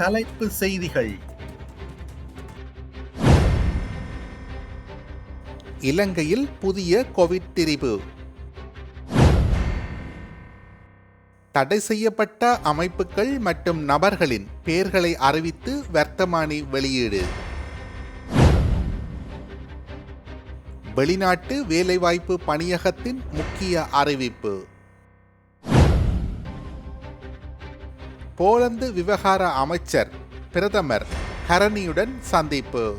தலைப்பு செய்திகள். இலங்கையில் புதிய கோவிட் திரிவு தடை செய்யப்பட்ட அமைப்புகள் மற்றும் நபர்களின் பெயர்களை அறிவித்து வர்த்தமானி வெளியீடு. வெளிநாட்டு வேலைவாய்ப்பு பணியகத்தின் முக்கிய அறிவிப்பு. போலந்து விவகார அமைச்சர் பிரதமர் கரணியுடன் சந்திப்பு.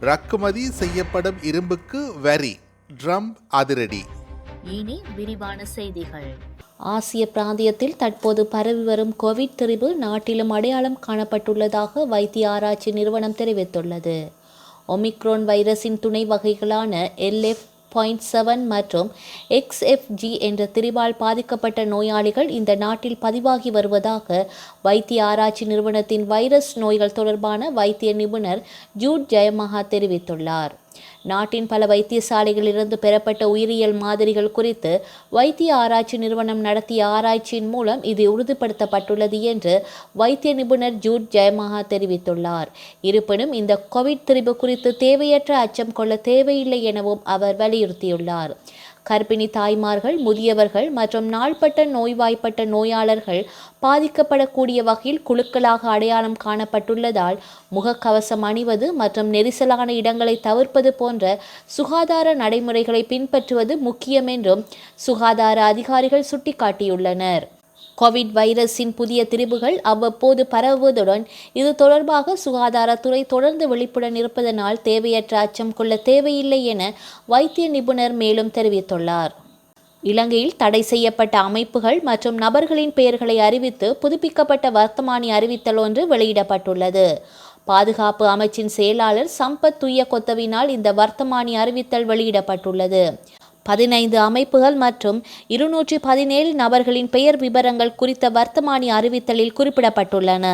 இறக்குமதி செய்யப்படும் இரும்புக்கு வரி ட்ரம்ப் அதிரடி. இனி விரிவான செய்திகள். ஆசிய பிராந்தியத்தில் தற்போது பரவி வரும் கோவிட் திரிவு நாட்டிலும் அடையாளம் காணப்பட்டுள்ளதாக வைத்திய ஆராய்ச்சி நிறுவனம் தெரிவித்துள்ளது. ஒமிக்ரோன் வைரஸின் துணை வகைகளான எல்எஃப் பாயிண்ட் செவன் மற்றும் எக்ஸ்எஃப்ஜி என்ற திரிவால் பாதிக்கப்பட்ட நோயாளிகள் இந்த நாட்டில் பதிவாகி வருவதாக வைத்திய ஆராய்ச்சி நிறுவனத்தின் வைரஸ் நோய்கள் தொடர்பான வைத்திய நிபுணர் ஜூட் ஜெயமஹா தெரிவித்துள்ளார். நாட்டின் பல வைத்தியசாலைகளிலிருந்து பெறப்பட்ட உயிரியல் மாதிரிகள் குறித்து வைத்திய ஆராய்ச்சி நிறுவனம் நடத்திய ஆராய்ச்சியின் மூலம் இது உறுதிப்படுத்தப்பட்டுள்ளது என்று வைத்திய நிபுணர் ஜூட் ஜெயமஹா தெரிவித்துள்ளார். இருப்பினும் இந்த கோவிட் திரிபு குறித்து தேவையற்ற அச்சம் கொள்ள தேவையில்லை எனவும் அவர் வலியுறுத்தியுள்ளார். கர்ப்பிணி தாய்மார்கள் முதியவர்கள் மற்றும் நாள்பட்ட நோய்வாய்ப்பட்ட நோயாளர்கள் பாதிக்கப்படக்கூடிய வகையில் குழுக்களாக அடையாளம் காணப்பட்டுள்ளதால் முகக்கவசம் அணிவது மற்றும் நெரிசலான இடங்களை தவிர்ப்பது போன்ற சுகாதார நடைமுறைகளை பின்பற்றுவது முக்கியம் என்றும் சுகாதார அதிகாரிகள் சுட்டிக்காட்டியுள்ளனர். கோவிட் வைரஸின் புதிய திரிபுகள் அவ்வப்போது பரவுவதுடன் இது தொடர்பாக சுகாதாரத்துறை தொடர்ந்து விழிப்புடன் இருப்பதனால் தேவையற்ற அச்சம் கொள்ள தேவையில்லை என வைத்திய நிபுணர் மேலும் தெரிவித்துள்ளார். இலங்கையில் தடை செய்யப்பட்ட அமைப்புகள் மற்றும் நபர்களின் பெயர்களை அறிவித்து புதுப்பிக்கப்பட்ட வர்த்தமானி அறிவித்தல் ஒன்று வெளியிடப்பட்டுள்ளது. பாதுகாப்பு அமைச்சின் செயலாளர் சம்பத் துய்ய கொத்தவினால் இந்த வர்த்தமானி அறிவித்தல் வெளியிடப்பட்டுள்ளது. பதினைந்து அமைப்புகள் மற்றும் இருநூற்றி பதினேழு நபர்களின் பெயர் விவரங்கள் குறித்த வர்த்தமானி அறிவித்தலில் குறிப்பிடப்பட்டுள்ளன.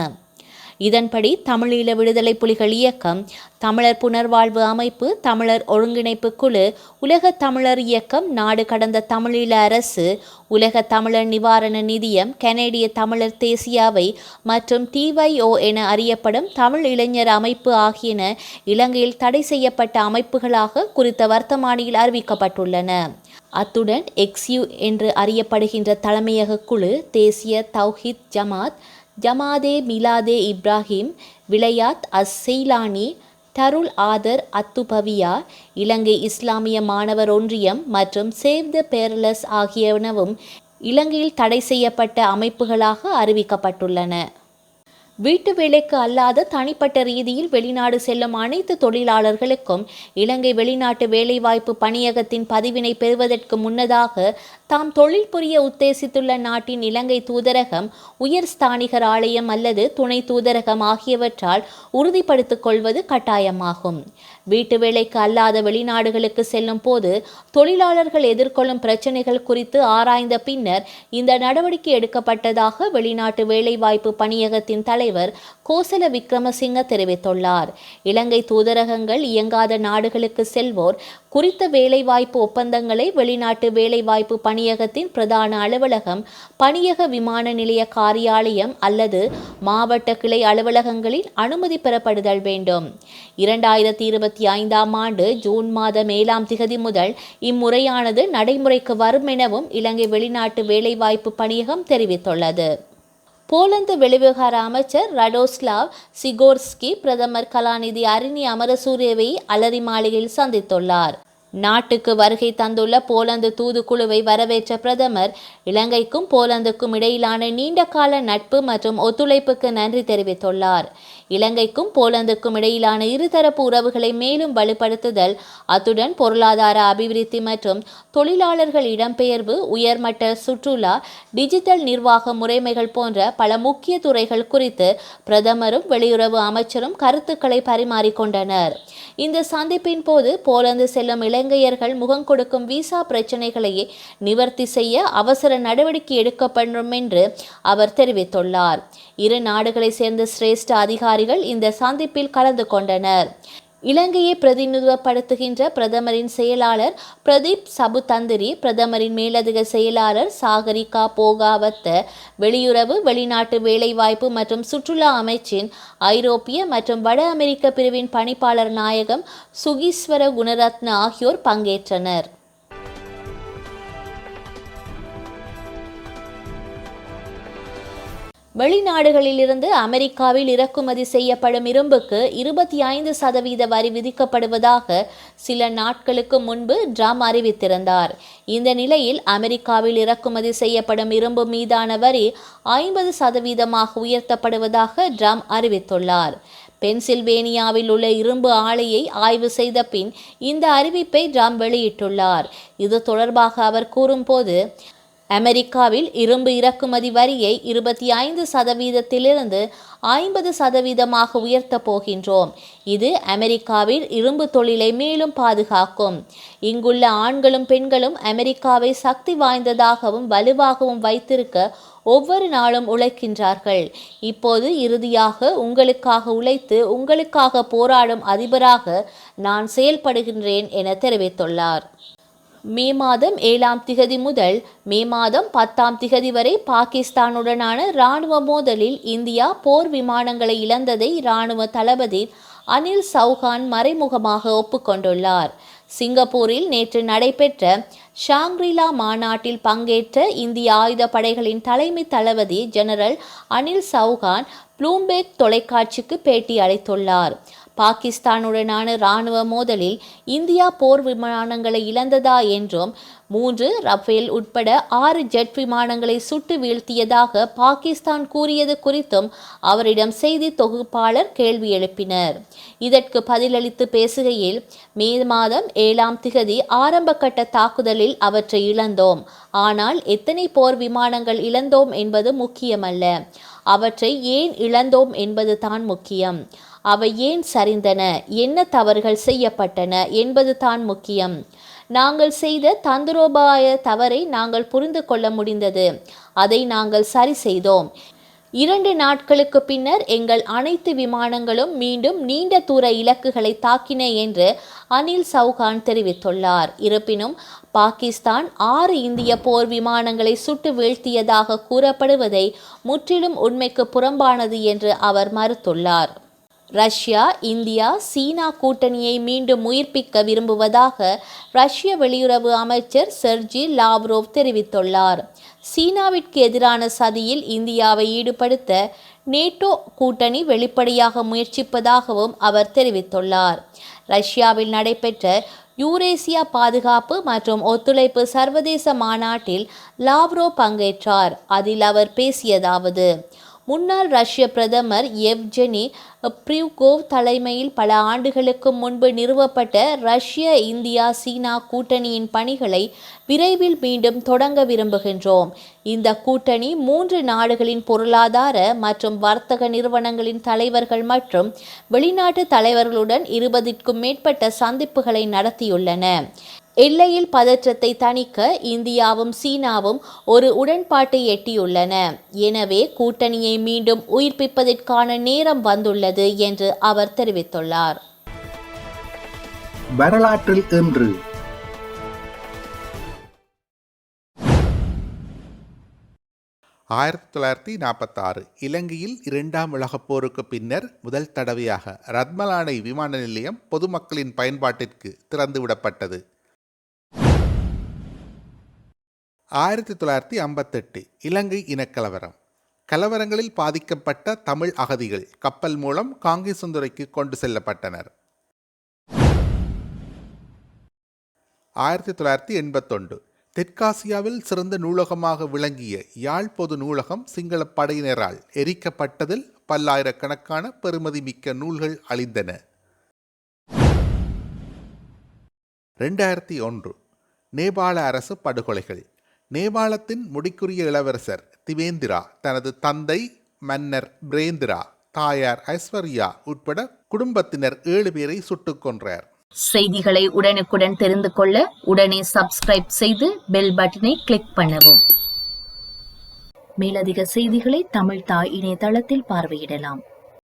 இதன்படி தமிழீழ விடுதலை புலிகள் இயக்கம் தமிழர் புனர்வாழ்வு அமைப்பு தமிழர் ஒருங்கிணைப்பு குழு உலக தமிழர் இயக்கம் நாடு கடந்த தமிழீழ அரசு உலக தமிழர் நிவாரண நிதியம் கனேடிய தமிழர் தேசியாவை மற்றும் டிவைஓ என அறியப்படும் தமிழ் இளைஞர் அமைப்பு ஆகியன இலங்கையில் தடை செய்யப்பட்ட அமைப்புகளாக குறித்த வர்த்தமானியில் அறிவிக்கப்பட்டுள்ளன. அத்துடன் எக்ஸ்யூ என்று அறியப்படுகின்ற தலைமையக குழு தேசிய தௌஹித் ஜமாத் ஜமாதே மிலாதே இப்ராஹிம் விளையாத் அஸ் செய்லானி டருல் ஆதர் அத்துபவியா இலங்கை இஸ்லாமிய மாணவர் ஒன்றியம் மற்றும் சேவ் த பேரலஸ் ஆகியனவும் இலங்கையில் தடை செய்யப்பட்ட அமைப்புகளாக அறிவிக்கப்பட்டுள்ளன. வீட்டு வேலைக்கு அல்லாத தனிப்பட்ட ரீதியில் வெளிநாடு செல்லும் அனைத்து தொழிலாளர்களுக்கும் இலங்கை வெளிநாட்டு வேலைவாய்ப்பு பணியகத்தின் பதிவினை பெறுவதற்கு முன்னதாக தாம் தொழில் புரிய உத்தேசித்துள்ள நாட்டின் இலங்கை தூதரகம் உயர் ஸ்தானிகர் ஆலயம் அல்லது துணை தூதரகம் ஆகியவற்றால் உறுதிப்படுத்திக் கொள்வது கட்டாயமாகும். வீட்டு வேலைக்கு அல்லாத வெளிநாடுகளுக்கு செல்லும் போது தொழிலாளர்கள் எதிர்கொள்ளும் பிரச்சினைகள் குறித்து ஆராய்ந்த பின்னர் இந்த நடவடிக்கை எடுக்கப்பட்டதாக வெளிநாட்டு வேலைவாய்ப்பு பணியகத்தின் தலைவர் கோசல விக்ரமசிங்க தெரிவித்துள்ளார். இலங்கை தூதரகங்கள் இயங்காத நாடுகளுக்கு செல்வோர் குறித்த வேலைவாய்ப்பு ஒப்பந்தங்களை வெளிநாட்டு வேலைவாய்ப்பு பணியகத்தின் பிரதான அலுவலகம் பணியக விமான நிலைய காரியாலயம் அல்லது மாவட்ட கிளை அலுவலகங்களில் அனுமதி பெறப்படுதல் வேண்டும். இரண்டாயிரத்தி இருபத்தி ஐந்தாம் ஆண்டு ஜூன் மாதம் ஏழாம் திகதி முதல் இம்முறையானது நடைமுறைக்கு வரும் எனவும் இலங்கை வெளிநாட்டு வேலைவாய்ப்பு பணியகம் தெரிவித்துள்ளது. போலந்து வெளிவிவகார அமைச்சர் ரடோஸ்லாவ் சிகோர்ஸ்கி பிரதமர் கலாநிதி அரிணி அமரசூரியவை அலரி மாளிகையில் சந்தித்துள்ளார். நாட்டுக்கு வருகை தந்துள்ள போலந்து தூதுக்குழுவை வரவேற்ற பிரதமர் இலங்கைக்கும் போலந்துக்கும் இடையிலான நீண்டகால நட்பு மற்றும் ஒத்துழைப்புக்கு நன்றி தெரிவித்துள்ளார். இலங்கைக்கும் போலந்துக்கும் இடையிலான இருதரப்பு உறவுகளை மேலும் வலுப்படுத்துதல் அத்துடன் பொருளாதார அபிவிருத்தி மற்றும் தொழிலாளர்கள் இடம்பெயர்வு உயர்மட்ட சுற்றுலா டிஜிட்டல் நிர்வாக முறைமைகள் போன்ற பல முக்கிய துறைகள் குறித்து பிரதமரும் வெளியுறவு அமைச்சரும் கருத்துக்களை பரிமாறிக்கொண்டனர். இந்த சந்திப்பின் போது போலந்து செல்லும் இலங்கையர்கள் முகம் கொடுக்கும் விசா பிரச்சினைகளையே நிவர்த்தி செய்ய அவசர நடவடிக்கை எடுக்கப்படும் என்று அவர் தெரிவித்துள்ளார். இரு நாடுகளை சேர்ந்த சிரேஷ்ட அதிகாரி அதிகாரிகள் இந்த சந்திப்பில் கலந்து கொண்டனர். இலங்கையை பிரதிநிதித்துவப்படுத்துகின்ற பிரதமரின் செயலாளர் பிரதீப் சபுதந்திரி பிரதமரின் மேலதிக செயலாளர் சாகரிகா போகாவத்த வெளியுறவு வெளிநாட்டு வேலைவாய்ப்பு மற்றும் சுற்றுலா அமைச்சின் ஐரோப்பிய மற்றும் வட அமெரிக்க பிரிவின் பணிப்பாளர் நாயகம் சுகீஸ்வர குணரத்ன ஆகியோர் பங்கேற்றனர். வெளிநாடுகளிலிருந்து அமெரிக்காவில் இறக்குமதி செய்யப்படும் இரும்புக்கு இருபத்தி ஐந்து சதவீத வரி விதிக்கப்படுவதாக சில நாட்களுக்கு முன்பு ட்ரம் அறிவித்திருந்தார். இந்த நிலையில் அமெரிக்காவில் இறக்குமதி செய்யப்படும் இரும்பு மீதான வரி ஐம்பது சதவீதமாக உயர்த்தப்படுவதாக ட்ரம் அறிவித்துள்ளார். பென்சில்வேனியாவில் உள்ள இரும்பு ஆலையை ஆய்வு செய்த பின் இந்த அறிவிப்பை ட்ரம் வெளியிட்டுள்ளார். இது தொடர்பாக அவர் கூறும்போது அமெரிக்காவில் இரும்பு இறக்குமதி வரியை இருபத்தி ஐந்து சதவீதத்திலிருந்து ஐம்பது சதவீதமாக உயர்த்தப் போகின்றோம். இது அமெரிக்காவில் இரும்பு தொழிலை மேலும் பாதுகாக்கும். இங்குள்ள ஆண்களும் பெண்களும் அமெரிக்காவை சக்தி வாய்ந்ததாகவும் வலுவாகவும் வைத்திருக்க ஒவ்வொரு நாளும் உழைக்கின்றார்கள். இப்போது இறுதியாக உங்களுக்காக உழைத்து உங்களுக்காக போராடும் அதிபராக நான் செயல்படுகின்றேன் என தெரிவித்துள்ளார். மே மாதம் ஏழாம் திகதி முதல் மே மாதம் பத்தாம் திகதி வரை பாகிஸ்தானுடனான இராணுவ மோதலில் இந்தியா போர் விமானங்களை இழந்ததை இராணுவ தளபதி அனில் சௌஹான் மறைமுகமாக ஒப்புக்கொண்டுள்ளார். சிங்கப்பூரில் நேற்று நடைபெற்ற ஷாங்ரிலா மாநாட்டில் பங்கேற்ற இந்திய ஆயுத படைகளின் தலைமை தளபதி ஜெனரல் அனில் சௌஹான் ப்ளூம்பேக் தொலைக்காட்சிக்கு பேட்டி அளித்துள்ளார். பாகிஸ்தானுடனான இராணுவ மோதலில் இந்தியா போர் விமானங்களை இழந்ததா என்றும் மூன்று ரஃபேல் உட்பட ஆறு ஜெட் விமானங்களை சுட்டு வீழ்த்தியதாக பாகிஸ்தான் கூறியது குறித்தும் அவரிடம் செய்தி தொகுப்பாளர் கேள்வி எழுப்பினர். இதற்கு பதிலளித்து பேசுகையில் மே மாதம் ஏழாம் திகதி ஆரம்ப கட்ட தாக்குதலில் அவற்றை இழந்தோம். ஆனால் எத்தனை போர் விமானங்கள் இழந்தோம் என்பது முக்கியமல்ல. அவற்றை ஏன் இழந்தோம் என்பது தான் முக்கியம். அவை ஏன் சரிந்தன? என்ன தவறுகள் செய்யப்பட்டன என்பது தான் முக்கியம். நாங்கள் செய்த தந்திரோபாய தவறை நாங்கள் புரிந்து கொள்ள முடிந்தது. அதை நாங்கள் சரி செய்தோம். இரண்டு நாட்களுக்கு பின்னர் எங்கள் அனைத்து விமானங்களும் மீண்டும் நீண்ட தூர இலக்குகளை தாக்கின என்று அனில் சௌகான் தெரிவித்துள்ளார். இருப்பினும் பாகிஸ்தான் ஆறு இந்திய போர் விமானங்களை சுட்டு வீழ்த்தியதாக கூறப்படுவதை முற்றிலும் உண்மைக்கு புறம்பானது என்று அவர் மறுத்துள்ளார். ரஷ்யா இந்தியா சீனா கூட்டணியை மீண்டும் உயிர்ப்பிக்க விரும்புவதாக ரஷ்ய வெளியுறவு அமைச்சர் செர்ஜி லாவ்ரோவ் தெரிவித்துள்ளார். சீனாவிற்கு எதிரான சதியில் இந்தியாவை ஈடுபடுத்த நேட்டோ கூட்டணி வெளிப்படையாக முயற்சிப்பதாகவும் அவர் தெரிவித்துள்ளார். ரஷ்யாவில் நடைபெற்ற யூரேசியா பாதுகாப்பு மற்றும் ஒத்துழைப்பு சர்வதேச மாநாட்டில் லாவ்ரோ பங்கேற்றார். அதில் அவர் பேசியதாவது முன்னாள் ரஷ்ய பிரதமர் எவ்ஜெனி ப்ரியூகோவ் தலைமையில் பல ஆண்டுகளுக்கு முன்பு நிறுவப்பட்ட ரஷ்ய இந்தியா சீனா கூட்டணியின் பணிகளை விரைவில் மீண்டும் தொடங்க விரும்புகின்றோம். இந்த கூட்டணி மூன்று நாடுகளின் பொருளாதார மற்றும் வர்த்தக நிறுவனங்களின் தலைவர்கள் மற்றும் வெளிநாட்டு தலைவர்களுடன் இருபதிற்கும் மேற்பட்ட சந்திப்புகளை நடத்தியுள்ளன. எல்லையில் பதற்றத்தை தணிக்க இந்தியாவும் சீனாவும் ஒரு உடன்பாட்டை எட்டியுள்ளன. எனவே கூட்டணியை மீண்டும் உயிர்ப்பிப்பதற்கான நேரம் வந்துள்ளது என்று அவர் தெரிவித்துள்ளார். வரலாற்றில் இன்று. ஆயிரத்தி தொள்ளாயிரத்தி நாற்பத்தாறு இலங்கையில் இரண்டாம் உலகப் போருக்கு பின்னர் முதல் தடவையாக ரத்மலானை விமான நிலையம் பொதுமக்களின் பயன்பாட்டிற்கு திறந்துவிடப்பட்டது. ஆயிரத்தி தொள்ளாயிரத்தி ஐம்பத்தெட்டு இலங்கை இனக்கலவரம். கலவரங்களில் பாதிக்கப்பட்ட தமிழ் அகதிகள் கப்பல் மூலம் காங்கேசந்துறைக்கு கொண்டு செல்லப்பட்டனர். ஆயிரத்தி தொள்ளாயிரத்தி எண்பத்தொன்று தெற்காசியாவில் சிறந்த நூலகமாக விளங்கிய யாழ் பொது நூலகம் சிங்கள படையினரால் எரிக்கப்பட்டதில் பல்லாயிரக்கணக்கான பெறுமதிமிக்க நூல்கள் அழிந்தன. ரெண்டாயிரத்தி ஒன்று நேபாள அரசு படுகொலைகள். நேபாளத்தின் முடிக்குரிய இளவரசர் திவேந்திரா தனது தந்தை மன்னர் பிரேந்திரா தாயார் ஐஸ்வர்யா உட்பட குடும்பத்தினர் ஏழு பேரை சுட்டுக் கொன்றார். செய்திகளை உடனுக்குடன் தெரிந்து கொள்ள உடனே சப்ஸ்கிரைப் செய்து பெல் பட்டனை கிளிக் பண்ணவும். மேலதிக செய்திகளை தமிழ் தாய் இணையதளத்தில் பார்வையிடலாம்.